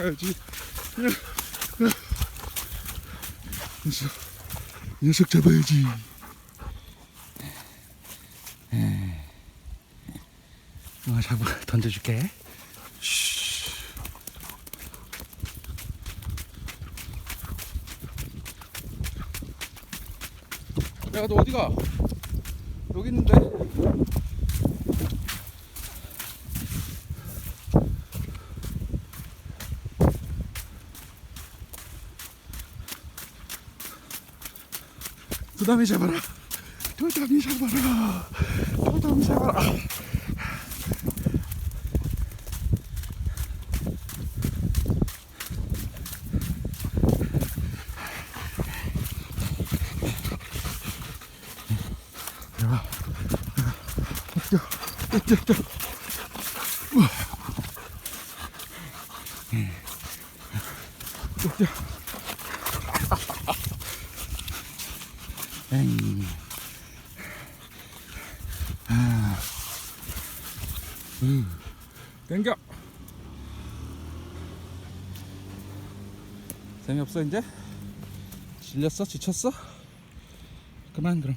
잡아야지. 녀석, 녀석 잡아야지. 어, 잡아 던져줄게. 쉬. 야, 너 어디가? 여기 있는데. 도담이 잡아라. 도담이 잡아라. 도담이 잡아라. 야, 뛰어, 뛰어, 뛰어. 우와. 뛰어, 뛰어. 아. 음. 땡겨. 재미없어 이제? 질렸어? 지쳤어? 그만 그럼.